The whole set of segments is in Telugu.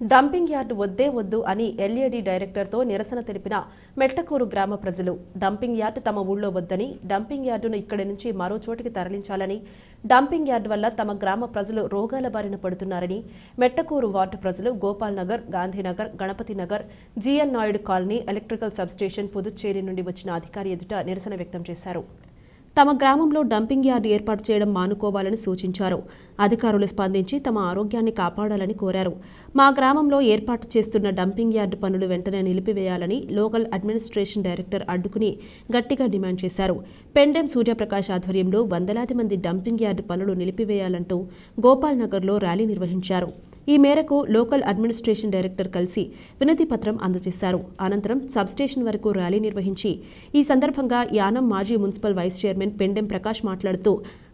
డంపింగ్ యార్డు వద్దే వద్దు అని ఎల్ఏడి డైరెక్టర్తో నిరసన తెలిపిన మెట్టకూరు గ్రామ ప్రజలు డంపింగ్ యార్డు తమ ఊళ్ళో వద్దని డంపింగ్ యార్డును ఇక్కడి నుంచి మరో చోటికి తరలించాలని డంపింగ్ యార్డు వల్ల తమ గ్రామ ప్రజలు రోగాల బారిన పడుతున్నారని మెట్టకూరు వార్డు ప్రజలు Gopal Nagar Gandhinagar Ganapati Nagar G N Naidu colony electrical substation Puducherry నుండి వచ్చిన అధికారి ఎదుట నిరసన వ్యక్తం చేశారు. తమ గ్రామంలో డంపింగ్ యార్డు ఏర్పాటు చేయడం మానుకోవాలని సూచించారు. అధికారులు స్పందించి తమ ఆరోగ్యాన్ని కాపాడాలని కోరారు. మా గ్రామంలో ఏర్పాటు చేస్తున్న డంపింగ్ యార్డు పనులు వెంటనే నిలిపివేయాలని లోకల్ అడ్మినిస్ట్రేషన్ డైరెక్టర్ అడ్డుకుని గట్టిగా డిమాండ్ చేశారు. పెండెం సూర్యప్రకాష్ ఆధ్వర్యంలో వందలాది మంది డంపింగ్ యార్డు పనులు నిలిపివేయాలంటూ గోపాల్ నగర్లో ర్యాలీ నిర్వహించారు. ఈ మేరకు లోకల్ అడ్మినిస్ట్రేషన్ డైరెక్టర్ కలిసి వినతి పత్రం అందజేశారు. అనంతరం సబ్స్టేషన్ వరకు ర్యాలీ నిర్వహించి ఈ సందర్భంగా యానం మాజీ municipal vice chairman Pendem Prakash మాట్లాడుతూ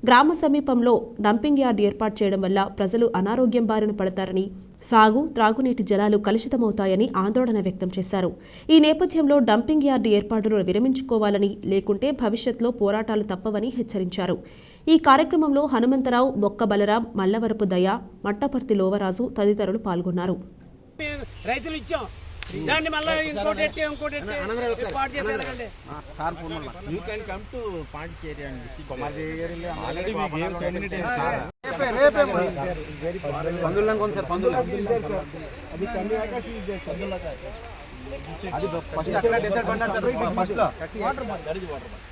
గ్రామ సమీపంలో డంపింగ్ యార్డ్ ఏర్పాటు చేయడం వల్ల ప్రజలు అనారోగ్యం బారిన పడతారని సాగు త్రాగునీటి జలాలు కలుషితమవుతాయని ఆందోళన వ్యక్తం చేశారు. ఈ నేపథ్యంలో డంపింగ్ యార్డు ఏర్పాటును విరమించుకోవాలని లేకుంటే భవిష్యత్తులో పోరాటాలు తప్పవని హెచ్చరించారు. ఈ కార్యక్రమంలో హనుమంతరావు బొక్క బలరాం మల్లవరపు దయ మట్టపర్తి లోవరాజు తదితరులు పాల్గొన్నారు. అది ఫస్ట్ అక్కడ డిసైడ్ పడ్డారు సార్ ఫస్ట్లో. వాటర్ బాటిల్ వాటర్ మార్క్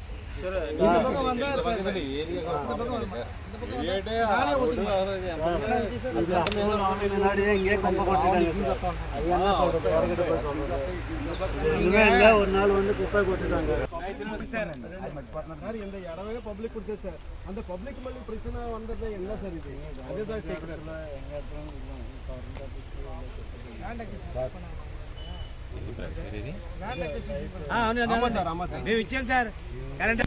இந்த பக்கம் வந்தா ஒரு நாள் வந்து குப்பை கொட்டுட்டாங்க பப்ளிக் கொடுத்தது சார் அந்த பப்ளிக் மல்லி பிரச்சனை வந்தது என்ன சார் இது அதுதான் మేము ఇచ్చాం సార్. కరెంట్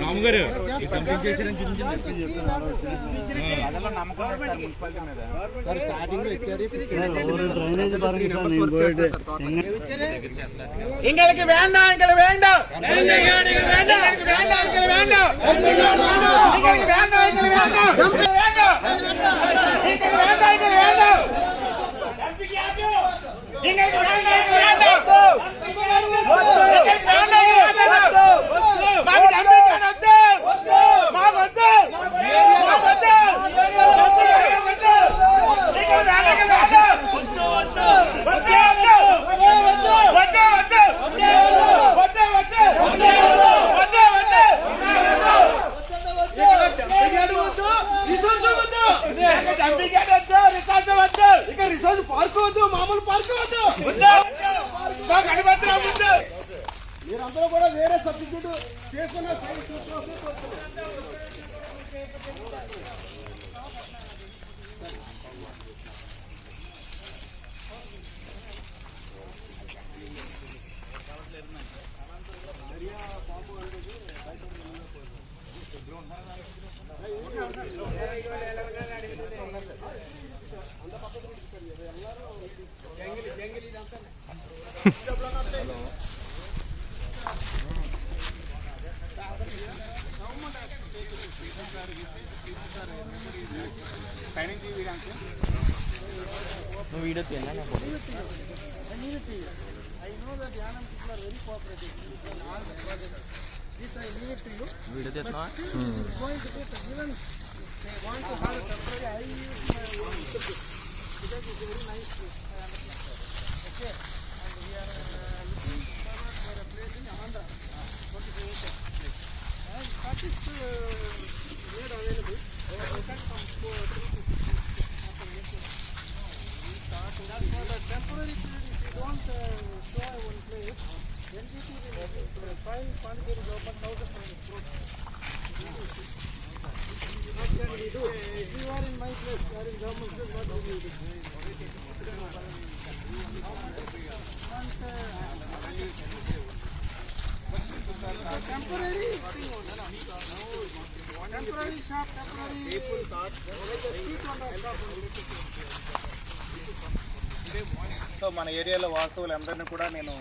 రాముగారు ఇంకలకి వేండా ఇంకలు వేండా ఇంకలకి వేండా ఇంకలు వేండా వీళ్ళందరూ కూడా వేరే సబ్స్టిట్యూట్ చేసుకున్న సైడ్ నువ్వు వీడియో తీయాలా నాకు వీడియో తీస్తున్నా Okay, hmm. and we are. Uh, మన ఏరియాలో వాస్తువులు అందరినీ కూడా నేను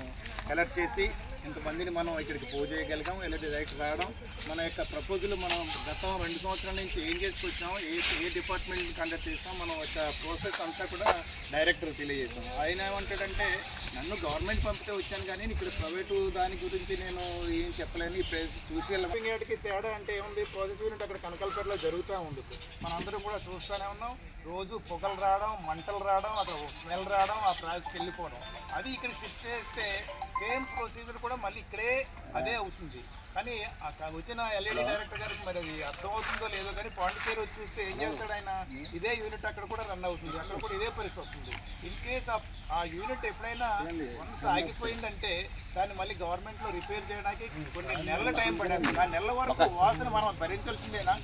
కలెక్ట్ చేసి ఇంతమందిని మనం ఇక్కడికి పూజ చేయగలిగాం ఎలాంటి రైట్ రావడం. మన యొక్క ప్రపోజల్ మనం గత రెండు సంవత్సరాల నుంచి ఏం చేసుకొచ్చాం ఏ ఏ డిపార్ట్మెంట్ కండక్ట్ చేసాం మనం యొక్క ప్రాసెస్ అంతా కూడా డైరెక్టర్ తెలియజేసాం ఆయన ఏమంటాడంటే నన్ను గవర్నమెంట్ పంపితే వచ్చాను కానీ ఇక్కడ ప్రైవేటు దాని గురించి నేను ఏం చెప్పలేను ఈ ప్లేస్ చూసి వెళ్ళి తేడా అంటే ఏముంది? ప్రాసెస్ యూనిట్ అక్కడ కనకల్పేటలో జరుగుతూ ఉంటుంది. మనందరం కూడా చూస్తూనే ఉన్నాం. రోజు పొగలు రావడం మంటలు రావడం అక్కడ స్మెల్ రావడం ఆ ప్రాసెస్కి వెళ్ళిపోవడం. అది ఇక్కడ షిఫ్ట్ చేస్తే సేమ్ ప్రొసీజర్ కూడా మళ్ళీ ఇక్కడే అదే అవుతుంది. కానీ వచ్చిన ఎల్ఈడి డైరెక్టర్ గారికి మరి అది అర్థమవుతుందో లేదో కానీ పాండిచేరి వచ్చి చూస్తే ఏం చేస్తాడు ఆయన? ఇదే యూనిట్ అక్కడ కూడా రన్ అవుతుంది. అక్కడ కూడా ఇదే పరిస్థితి వస్తుంది. ఇన్ కేస్ ఆ యూనిట్ ఎప్పుడైనా వన్స్ ఆగిపోయిందంటే దాన్ని మళ్ళీ గవర్నమెంట్లో రిపేర్ చేయడానికి కొన్ని నెలల టైం పడేది ఆ నెలల వరకు వాసన మనం భరించాల్సిందేనా?